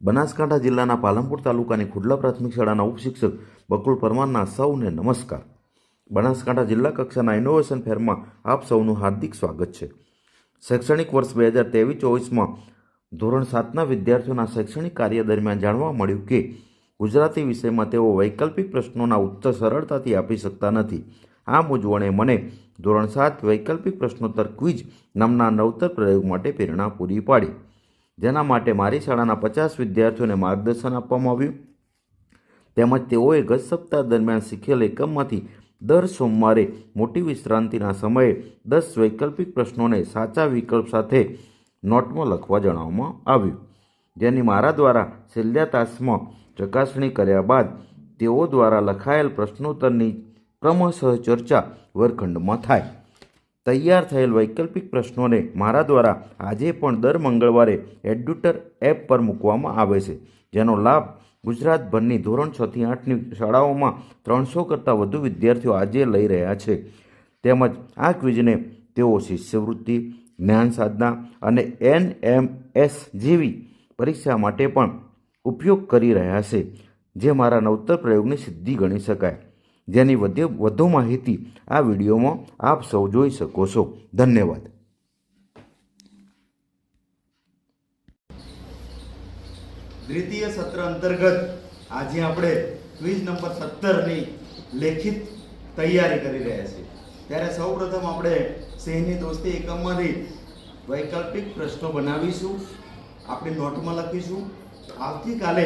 બનાસકાંઠા જિલ્લાના પાલનપુર તાલુકાની ખુડલા પ્રાથમિક શાળાના ઉપશિક્ષક બકુલ પરમારના સૌને નમસ્કાર. બનાસકાંઠા જિલ્લા કક્ષાના ઇનોવેશન ફેરમાં આપ સૌનું હાર્દિક સ્વાગત છે. શૈક્ષણિક વર્ષ બે હજાર ત્રેવીસ ચોવીસમાં ધોરણ સાતના વિદ્યાર્થીઓના શૈક્ષણિક કાર્ય દરમિયાન જાણવા મળ્યું કે ગુજરાતી વિષયમાં તેઓ વૈકલ્પિક પ્રશ્નોના ઉત્તર સરળતાથી આપી શકતા નથી. આ મૂંઝવણે મને ધોરણ સાત વૈકલ્પિક પ્રશ્નોત્તર ક્વિઝ નામના નવતર પ્રયોગ માટે પ્રેરણા પૂરી પાડી. જેના માટે મારી શાળાના પચાસ વિદ્યાર્થીઓને માર્ગદર્શન આપવામાં આવ્યું. તેમજ તેઓએ ગત સપ્તાહ દરમિયાન શીખેલ એકમમાંથી દર સોમવારે મોટી વિશ્રાંતિના સમયે દસ વૈકલ્પિક પ્રશ્નોને સાચા વિકલ્પ સાથે નોટમાં લખવા જણાવવામાં આવ્યું. જેની મારા દ્વારા છેલ્લા તાસમાં ચકાસણી કર્યા બાદ તેઓ દ્વારા લખાયેલ પ્રશ્નોત્તરની ક્રમશઃ ચર્ચા વર્ગખંડમાં થાય. તૈયાર થયેલ વૈકલ્પિક પ્રશ્નોને મારા દ્વારા આજે પણ દર મંગળવારે એડ્યુટર એપ પર મૂકવામાં આવે છે, જેનો લાભ ગુજરાતભરની ધોરણ છથી આઠની શાળાઓમાં ત્રણસો કરતાં વધુ વિદ્યાર્થીઓ આજે લઈ રહ્યા છે. તેમજ આ ક્વિઝને તેઓ શિષ્યવૃત્તિ, જ્ઞાન સાધના અને એન એમ એસ જેવી પરીક્ષા માટે પણ ઉપયોગ કરી રહ્યા છે, જે મારા નવતર પ્રયોગની સિદ્ધિ ગણી શકાય. જેની વધુ માહિતી આ વિડીયોમાં આપ સૌ જોઈ શકો છો. ધન્યવાદ. દ્વિતીય સત્ર અંતર્ગત આજે આપણે ક્વિઝ નંબર સત્તરની લેખિત તૈયારી કરી રહ્યા છીએ. ત્યારે સૌપ્રથમ આપણે સિંહની દોસ્તી એકમમાંથી વૈકલ્પિક પ્રશ્નો બનાવીશું. આપણે નોટમાં લખીશું. આવતીકાલે,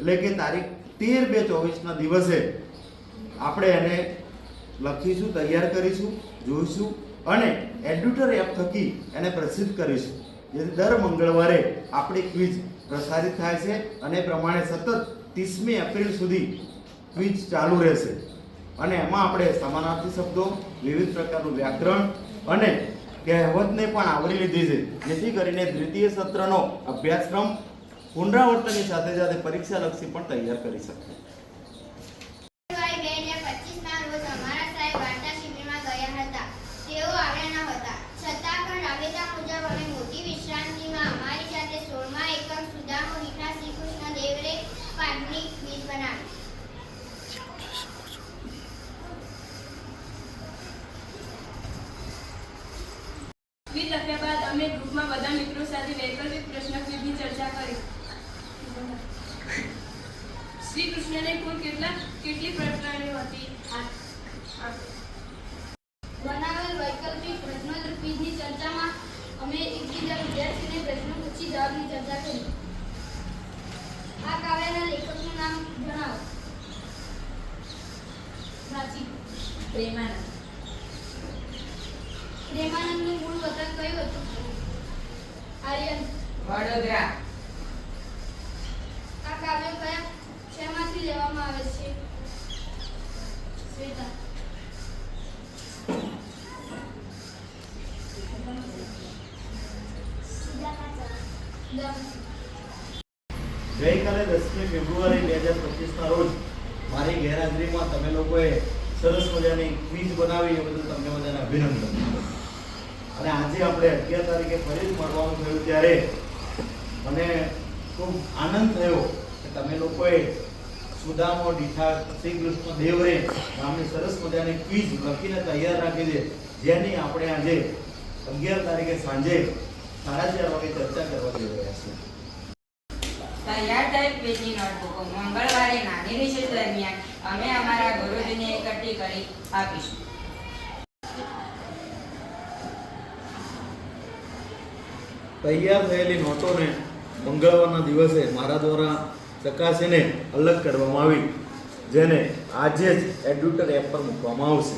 એટલે કે તારીખ તેર બે ચોવીસના દિવસે આપણે એને લખીશું, તૈયાર કરીશું, જોઈશું અને એડ્યુટર એપ થકી એને પ્રસિદ્ધ કરીશું. જેથી દર મંગળવારે આપણી ક્વિઝ પ્રસારિત થાય છે અને પ્રમાણે સતત ત્રીસમી એપ્રિલ સુધી ક્વિઝ ચાલુ રહેશે. અને એમાં આપણે સમાનાર્થી શબ્દો, વિવિધ પ્રકારનું વ્યાકરણ અને કહેવતને પણ આવરી લીધી છે, જેથી કરીને દ્વિતીય સત્રનો અભ્યાસક્રમ પુનરાવર્તનની સાથે સાથે પરીક્ષાલક્ષી પણ તૈયાર કરી શકે ફેબ્રુઆરી બે હજાર પચીસના રોજ અમારા સાહેબ વાર્તા શિબિરમાં ગયા હતા તેઓ આવ્યા ન હતા છતાં પણ રાબેતા મુજબ અમે મોટી વિશ્રાંતિમાં અમારી સાથે સોળમા એકમ સુદામો મીઠા શ્રી કૃષ્ણ દેવરે પાઠની ક્વિઝ બનાવી ક્વિઝ લખ્યા બાદ અમે ગ્રુપમાં બધા મિત્રો સાથે વૈકલ્પિક પ્રશ્ન ક્વિઝની ચર્ચા કરી. શ્રી કૃષ્ણને કુલ કેટલા કેટલી પ્રશ્નો હતી. બનાવેલ વૈકલ્પિક પ્રશ્નોત્તર ક્વિઝની ચર્ચામાં અમે એકબીજા વિદ્યાર્થીને પ્રશ્નો પૂછી જવાબની ચર્ચા કરી. આ કાવ્યના લેખકનું નામ જણાવો. પ્રાચી પ્રેમાનંદ. પ્રેમાનંદનું વતન કયું હતું? આર્યન. વડોદરા. આ કાવ્યો કયા? શેમાંથી લેવામાં આવે છે? શ્વેતા. ગઈકાલે દસમી ફેબ્રુઆરી બે હજાર પચીસના રોજ મારી ગેરહાજરીમાં તમે લોકોએ સરસ મજાની ક્વિઝ બનાવી એ બદલ તમને બધાને અભિનંદન. અને આજે આપણે અગિયાર તારીખે ફરી મળવાનું થયું ત્યારે મને ખૂબ આનંદ થયો કે તમે લોકોએ સુદામો ડીઠા શ્રી કૃષ્ણ દેવરે નામની સરસ મજાની ક્વિઝ લખીને તૈયાર રાખી છે. જેની આપણે આજે અગિયાર તારીખે સાંજે સાડા ચાર વાગે ચર્ચા કરવા જઈ રહ્યા છીએ. તૈયાર મંગળવારે નાની રિસેસ દરમિયાન અમે અમારા ગુરુજીને એકઠી કરી આપીશું. તૈયાર થયેલી નોટોને મંગળવારના દિવસે મારા દ્વારા ચકાસીને અલગ કરવામાં આવી, જેને આજે જ એડ્યુટર એપ પર મૂકવામાં આવશે.